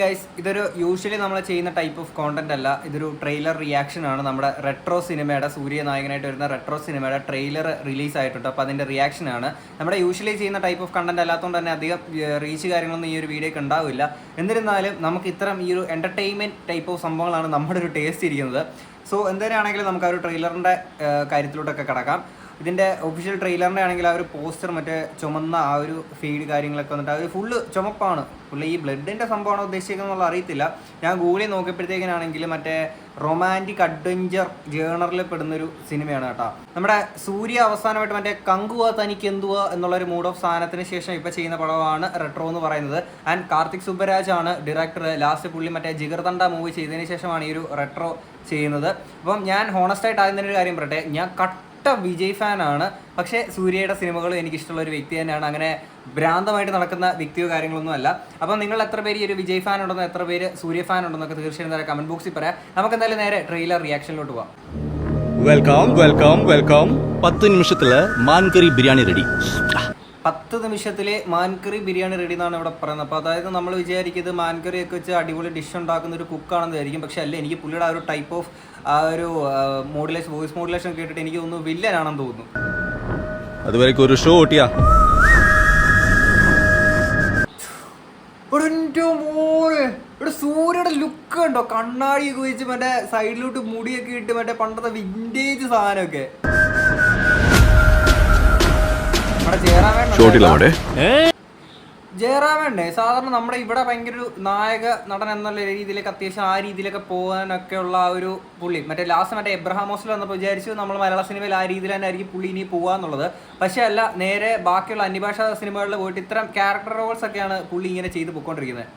Guys ഇതൊരു usually നമ്മൾ ചെയ്യുന്ന ടൈപ്പ് ഓഫ് കോണ്ടന്റ് അല്ല. ഇതൊരു ട്രെയിലർ റിയാക്ഷൻ ആണ്. നമ്മുടെ റെട്രോ സിനിമയുടെ സൂര്യ നായകനായിട്ട് വരുന്ന റെട്രോ സിനിമയുടെ ട്രെയിലർ റിലീസ് ആയിട്ടുണ്ട്. അപ്പോൾ അതിന്റെ റിയാക്ഷൻ ആണ്. നമ്മുടെ യൂഷ്വലി ചെയ്യുന്ന ടൈപ്പ് ഓഫ് കണ്ടന്റ് അല്ലാത്തതുകൊണ്ട് തന്നെ അധികം റീച്ച് കാര്യങ്ങളൊന്നും ഈ ഒരു വീഡിയോക്ക് ഉണ്ടാവില്ല. എന്നിരുന്നാലും നമുക്ക് ഇത്തരം ഈ ഒരു എന്റർടൈൻമെന്റ് ടൈപ്പ് ഓഫ് സംഭവങ്ങളാണ് നമ്മുടെ ഒരു ടേസ്റ്റ് ഇരിക്കുന്നത്. സോ എന്തിനാണെങ്കിലും നമുക്ക് ആ ഒരു ട്രെയിലറിന്റെ കാര്യത്തിലോട്ടൊക്കെ കിടക്കാം. ഇതിന്റെ ഒഫീഷ്യൽ ട്രെയിലറിന്റെ ആണെങ്കിൽ ആ ഒരു പോസ്റ്റർ മറ്റേ ചുമന്ന ആ ഒരു ഫീഡ് കാര്യങ്ങളൊക്കെ വന്നിട്ട് ആ ഒരു ഫുള്ള് ചുമപ്പാണ്. പുള്ളി ഈ ബ്ലഡിന്റെ സംഭവമാണോ ഉദ്ദേശിക്കുന്നത് അറിയത്തില്ല. ഞാൻ ഗൂഗിളിൽ നോക്കിയപ്പോഴത്തേക്കിനാണെങ്കിൽ മറ്റേ റൊമാന്റിക് അഡ്വഞ്ചർ ജേണറിൽ പെടുന്ന ഒരു സിനിമയാണ് കേട്ടോ. നമ്മുടെ സൂര്യ അവസാനമായിട്ട് മറ്റേ കങ്കുവ തനിക്ക് എന്തുവ എന്നുള്ള ഒരു മൂഡ് ഓഫ് സാധനത്തിന് ശേഷം ഇപ്പോൾ ചെയ്യുന്ന പടമാണ് റെട്രോ എന്ന് പറയുന്നത്. ആൻഡ് കാർത്തിക് സുബ്ബരാജ് ആണ് ഡയറക്ടർ ലാസ്റ്റ് പുള്ളി മറ്റേ ജിഗർതണ്ട മൂവി ചെയ്തതിന് ശേഷമാണ് ഈ ഒരു റെട്രോ ചെയ്യുന്നത്. അപ്പം ഞാൻ ഹോണസ്റ്റായിട്ട് ആദ്യം തന്നെ ഒരു കാര്യം പറയട്ടെ. ഞാൻ കട്ട വിജയ് ഫാനാണ്. പക്ഷേ സൂര്യയുടെ സിനിമകളും എനിക്ക് ഇഷ്ടമുള്ള ഒരു വ്യക്തി തന്നെയാണ്. അങ്ങനെ ഭ്രാന്തമായിട്ട് നടക്കുന്ന വ്യക്തിയോ കാര്യങ്ങളൊന്നും അല്ല. അപ്പം നിങ്ങൾ എത്ര പേര് ഈ ഒരു വിജയ് ഫാൻ ഉണ്ടെന്നോ എത്ര പേര് സൂര്യ ഫാൻ ഉണ്ടെന്നൊക്കെ തീർച്ചയായും നേരെ കമന്റ് ബോക്സിൽ പറയാം. നമുക്ക് എന്തായാലും നേരെ ട്രെയിലർ റിയാക്ഷനിലോട്ട് പോവാം. വെൽക്കം വെൽക്കം വെൽക്കം പത്ത് നിമിഷത്തിൽ മാൻകറി ബിരിയാണി റെഡി പത്ത് നിമിഷത്തിലെ മാൻകറി ബിരിയാണി റെഡി എന്നാണ് ഇവിടെ പറയുന്നത്. അപ്പോൾ അതായത് നമ്മൾ വിചാരിക്കുന്നത് മാൻകറി ഒക്കെ വെച്ച് അടിപൊളി ഡിഷ് ഉണ്ടാക്കുന്ന ഒരു കുക്കാണെന്ന് വിചാരിക്കും. പക്ഷെ അല്ല എനിക്ക് പുള്ളിയുടെ ആ ഒരു ടൈപ്പ് ഓഫ് ആ ഒരു മോഡുലേഷൻ വോയിസ് മോഡുലേഷൻ കേട്ടിട്ട് എനിക്ക് തോന്നുന്നു വില്ലനാണെന്ന് തോന്നുന്നു. അതുവരെ ഒരു ഷോ ഓട്ടിയാ സൂര്യയുടെ ലുക്ക് ഉണ്ടോ കണ്ണാടി ഉപയോഗിച്ച് മറ്റേ സൈഡിലോട്ട് മുടിയൊക്കെ ഇട്ട് മറ്റേ പണ്ടത്തെ വിന്റേജ് സാധനമൊക്കെ. അവിടെ ജയറാമേണ്ടേ സാധാരണ നമ്മുടെ ഇവിടെ ഭയങ്കര ഒരു നായക നടൻ എന്നുള്ള രീതിയിലേക്ക് അത്യാവശ്യം ആ രീതിയിലൊക്കെ പോകാനൊക്കെ ഉള്ള ആ ഒരു പുള്ളി. മറ്റേ ലാസ്റ്റ് മറ്റേ എബ്രഹാം ഹോസ്റ്റൽ വന്നപ്പോൾ വിചാരിച്ചു നമ്മൾ മലയാള സിനിമയിൽ ആ രീതിയിൽ തന്നെ ആയിരിക്കും പുള്ളി ഇനി പോകാന്നുള്ളത്. പക്ഷേ അല്ല നേരെ ബാക്കിയുള്ള അന്യഭാഷ സിനിമകളിൽ പോയിട്ട് ഇത്തരം ക്യാരക്ടർ റോൾസ് ഒക്കെയാണ് പുള്ളി ഇങ്ങനെ ചെയ്ത് പൊയ്ക്കൊണ്ടിരിക്കുന്നത്.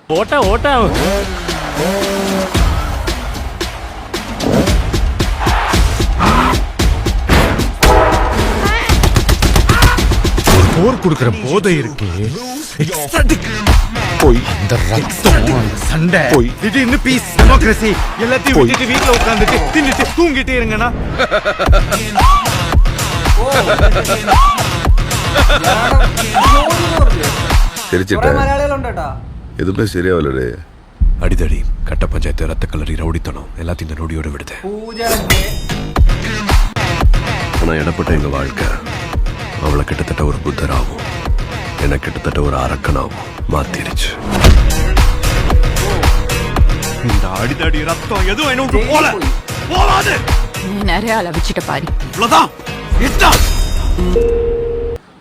மோர் குடுக்கிற போதை இருக்கு. போய் இந்த ரத்தம். சண்டை. போய். திடீர்னு பீஸ் டெமோக்ரஸி எல்லாத்தையும் விட்டுட்டு வீட்டுல உட்காந்துட்டு தின்னுட்டு தூங்கிட்டே இருங்கண்ணா. சிரிச்சிட்டேன். எதுவுமே சரியாவலடே அடிதடி கட்ட பஞ்சாயத்து ரத்த கலரி ரவுடித்தனம். எல்லாத்தையும் இந்த நொடியோட விடுதேன். ஆனால் இடப்பட்ட எங்கள் வாழ்க்கை? அவளை கிட்டத்தட்ட ஒரு புத்தராகவும் என்ன கிட்டத்தட்ட ஒரு அரக்கனாகவும் மாத்திருச்சு இந்த அடிதடி ரத்தம் எதுவும் என்ன விட்டு போல போவாது நீ நிறைய அளவிச்சிட்ட பாரு இவ்வளவுதான் இதுதான்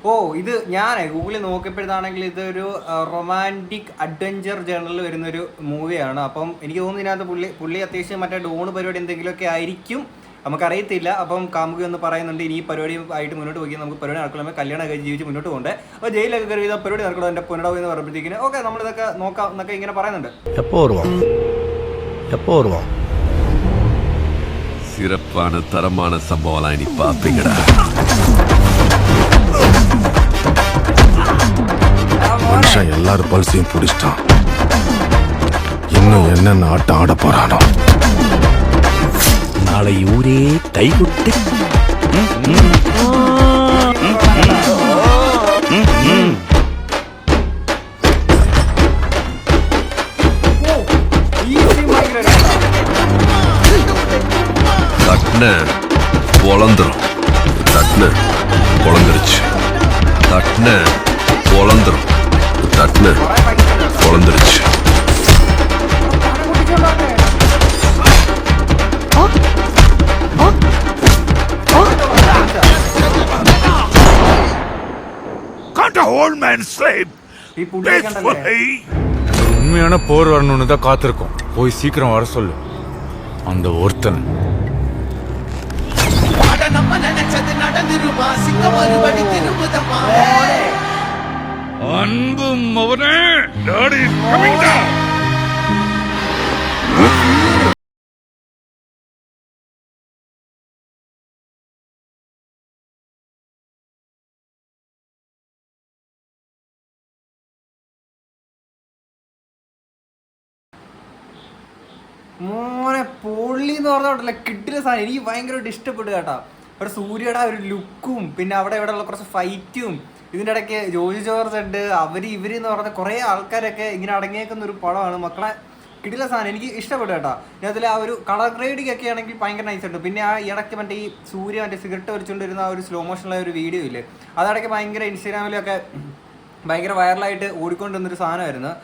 ഓ ഇത് ഞാൻ ഗൂഗിളിൽ നോക്കിയപ്പോഴത്താണെങ്കിൽ ഇതൊരു റൊമാൻറ്റിക് അഡ്വഞ്ചർ ജേണലിൽ വരുന്ന ഒരു മൂവിയാണ് അപ്പം എനിക്ക് തോന്നുന്നു ഇതിനകത്ത് പുള്ളി പുള്ളി അത്യാവശ്യം മറ്റേ ഡോണ് പരിപാടി എന്തെങ്കിലുമൊക്കെ ആയിരിക്കും നമുക്കറിയത്തില്ല അപ്പം കാമുക എന്ന് പറയുന്നുണ്ട് ഇനി ഈ പരിപാടി ആയിട്ട് മുന്നോട്ട് പോയി നമുക്ക് പരിപാടി നടക്കണമെങ്കിൽ കല്യാണം കഴിച്ച് ജീവിച്ച് മുന്നോട്ട് പോകണ്ടേ അപ്പോൾ ജയിലൊക്കെ കയറി ചെയ്താൽ പരിപാടി നടക്കണം എൻ്റെ പുനടാവ് എന്ന് പറയുമ്പോഴത്തേക്കിന് ഓക്കെ നമ്മളിതൊക്കെ നോക്കാം എന്നൊക്കെ ഇങ്ങനെ പറയുന്നുണ്ട് எப்போ வருவான் எப்போ வருவான் சிறப்பான தரமான சம்பவம்லாம் இனி பாப்பீங்கடா மனுஷன் எல்லாரும் பல்சையும் பிடிச்சிட்டான் இன்னும் என்னென்ன ஆட்டம் ஆட போறானோ நாளை ஊரே கைகுட்டு தட்டின பொழந்துரும் தட்டின தட்டுன தட்டின பொழந்துரும் தட்டின old man sleep peacefully. உண்மையான போர் வரணும்னு தான் காத்திருக்கோம். போய் சீக்கிரம் வர சொல்லு. அந்த ஒருத்தன். நம்ம நினைச்சது நடந்துருமா? சிங்க மறுபடி திரும்புதமா മോനെ പൊള്ളി എന്ന് പറഞ്ഞോട്ടല്ല കിട്ടിയ സാധനം. എനിക്ക് ഭയങ്കരമായിട്ട് ഇഷ്ടപ്പെട്ടു കേട്ടോ. അവിടെ സൂര്യയുടെ ഒരു ലുക്കും പിന്നെ അവിടെ ഇവിടെ ഉള്ള കുറച്ച് ഫൈറ്റും ഇതിന്റെ ഇടയ്ക്ക് ജോജി ജോർജ് ഉണ്ട് അവർ ഇവർ എന്ന് പറഞ്ഞ കുറേ ആൾക്കാരൊക്കെ ഇങ്ങനെ അടങ്ങിയേക്കുന്ന ഒരു പടമാണ്. മക്കളെ കിടില സാധനം. എനിക്ക് ഇഷ്ടപ്പെട്ടു കേട്ടോ. ഇതിൽ ആ ഒരു കളർ ഗ്രേഡിംഗ് ഒക്കെ ആണെങ്കിൽ ഭയങ്കര നൈസ് ഉണ്ട്. പിന്നെ ആ ഇടയ്ക്ക് മറ്റേ ഈ സൂര്യ മറ്റേ സിഗരറ്റ് വലിച്ചുകൊണ്ടിരുന്ന ആ ഒരു സ്ലോ മോഷനുള്ള ഒരു വീഡിയോ ഇല്ലേ? അതടയ്ക്ക് ഭയങ്കര ഇൻസ്റ്റാഗ്രാമിലൊക്കെ ഭയങ്കര വൈറലായിട്ട് ഓടിക്കൊണ്ടിരുന്നൊരു സാധനമായിരുന്നു.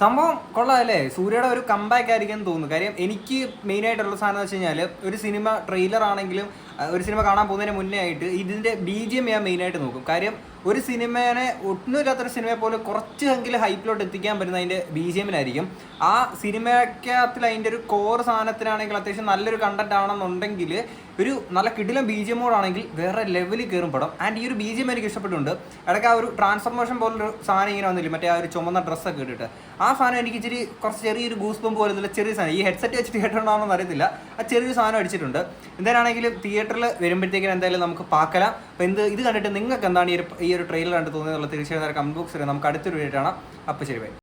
സംഭവം കൊള്ളാമല്ലേ സൂര്യയുടെ ഒരു കമ്പാക്ക് ആയിരിക്കും തോന്നുന്നു. കാര്യം എനിക്ക് മെയിൻ ആയിട്ടുള്ള സാധനം എന്ന് വെച്ച് കഴിഞ്ഞാൽ ഒരു സിനിമ ട്രെയിലർ ആണെങ്കിലും ഒരു സിനിമ കാണാൻ പോകുന്നതിന് മുന്നേ ആയിട്ട് ഇതിന്റെ ബി ജി എം ഞാൻ നോക്കും. കാര്യം ഒരു സിനിമേനെ ഒട്ടുമില്ലാത്തൊരു സിനിമയെ പോലെ കുറച്ചെങ്കിലും ഹൈപ്പിലോട്ട് എത്തിക്കാൻ പറ്റുന്ന അതിന്റെ ബി ജി ആ സിനിമയ്ക്കകത്തിൽ അതിന്റെ ഒരു കോർ സാധനത്തിനാണെങ്കിൽ അത്യാവശ്യം നല്ലൊരു കണ്ടന്റ് ആണെന്നുണ്ടെങ്കിൽ ഒരു നല്ല കിടിലം ബി ജി എമ്മോടാണെങ്കിൽ വേറെ ലെവലിൽ കയറും പടം. ആൻഡ് ഈ ഒരു ബി ജി എം എനിക്ക് ഇഷ്ടപ്പെട്ടുണ്ട് ഇടയ്ക്ക് ആ ഒരു ട്രാൻസ്ഫർമേഷൻ പോലൊരു സാധനം ഇങ്ങനെ വന്നില്ല? മറ്റേ ആ ഒരു ചുമന്ന ഡ്രസ്സൊക്കെ ഇട്ടിട്ട്. ആ സാധനം എനിക്ക് ഇച്ചിരി കുറച്ച് ചെറിയൊരു ഗൂസ് പോലെ ചെറിയ സാധനം. ഈ ഹെഡ്സെറ്റ് വെച്ചിട്ട് കേട്ടോണ്ടാണെന്ന് അറിയത്തില്ല. ആ ചെറിയൊരു സാധനം അടിച്ചിട്ടുണ്ട്. എന്തായാണെങ്കിലും തിയേറ്ററിൽ വരുമ്പോഴത്തേക്കും എന്തായാലും നമുക്ക് പാക്കലാം. അപ്പോൾ എന്ത് ഇത് കണ്ടിട്ട് നിങ്ങൾക്ക് എന്താണ് ഈ ഒരു ഈ ഒരു ട്രെയിലർ കണ്ട് തോന്നിയത് തീർച്ചയായും കമന്റ് ബോക്സിൽ നമുക്ക് അടുത്തൊരു വീഡിയോ കാണാം. അപ്പോൾ ശരി ബൈ